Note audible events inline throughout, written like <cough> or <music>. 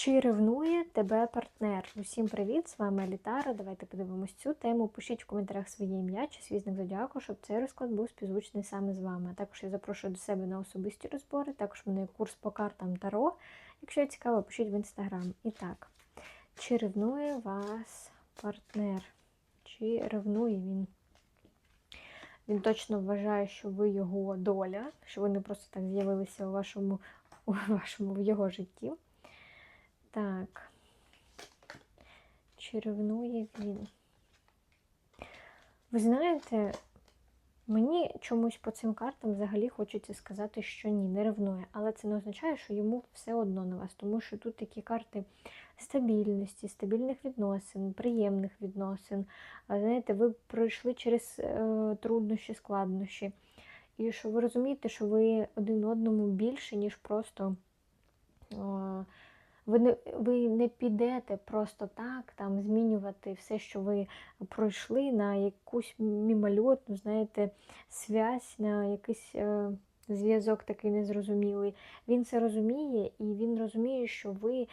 Чи ревнує тебе партнер? Усім привіт! З вами Літара. Давайте подивимось цю тему. Пишіть в коментарях своє ім'я чи свій знак зодіаку, щоб цей розклад був співзвучний саме з вами. Також я запрошую до себе на особисті розбори. Також в мене є курс по картам Таро. Якщо цікаво, пишіть в інстаграм. І так, чи ревнує вас партнер? Чи ревнує він? Він точно вважає, що ви його доля, що ви не просто так з'явилися у вашому, у вашому в його житті. Так. Чи ревнує він? Ви знаєте, мені чомусь по цим картам взагалі хочеться сказати, що ні, не ревнує. Але це не означає, що йому все одно на вас, тому що тут такі карти стабільності, стабільних відносин, приємних відносин. Знаєте, ви пройшли через е, труднощі, складнощі. І що ви розумієте, що ви один одному більше, ніж просто. Е, ви не ви не підете просто так там змінювати все, що ви пройшли на якусь мімольотну, знаєте, связь, на якийсь е, зв'язок такий незрозумілий. Він це розуміє, і він розуміє, що ви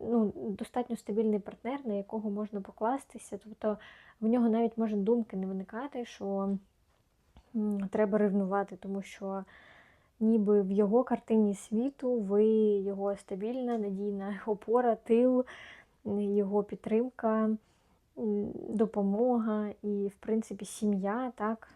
ну, достатньо стабільний партнер, на якого можна покластися. Тобто в нього навіть може думки не виникати, що м, треба ревнувати, тому що ніби в його картині світу ви його стабільна, надійна <laughs> опора, тил, його підтримка, допомога і, в принципі, сім'я, так.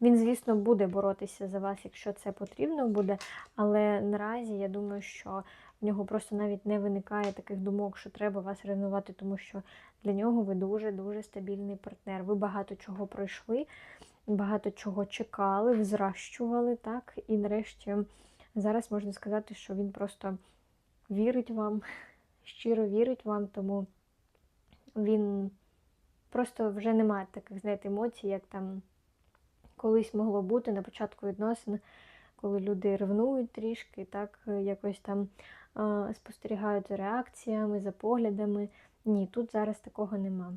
Він, звісно, буде боротися за вас, якщо це потрібно буде, але наразі я думаю, що в нього просто навіть не виникає таких думок, що треба вас ревнувати, тому що для нього ви дуже-дуже стабільний партнер. Ви багато чого пройшли багато чого чекали, взращували, так, і нарешті зараз можна сказати, що він просто вірить вам, <laughs> щиро вірить вам, тому він просто вже не має таких, знаєте, емоцій, як там колись могло бути на початку відносин, коли люди ревнують трішки, так, якось там спостерігають за реакціями, за поглядами. Ні, тут зараз такого нема.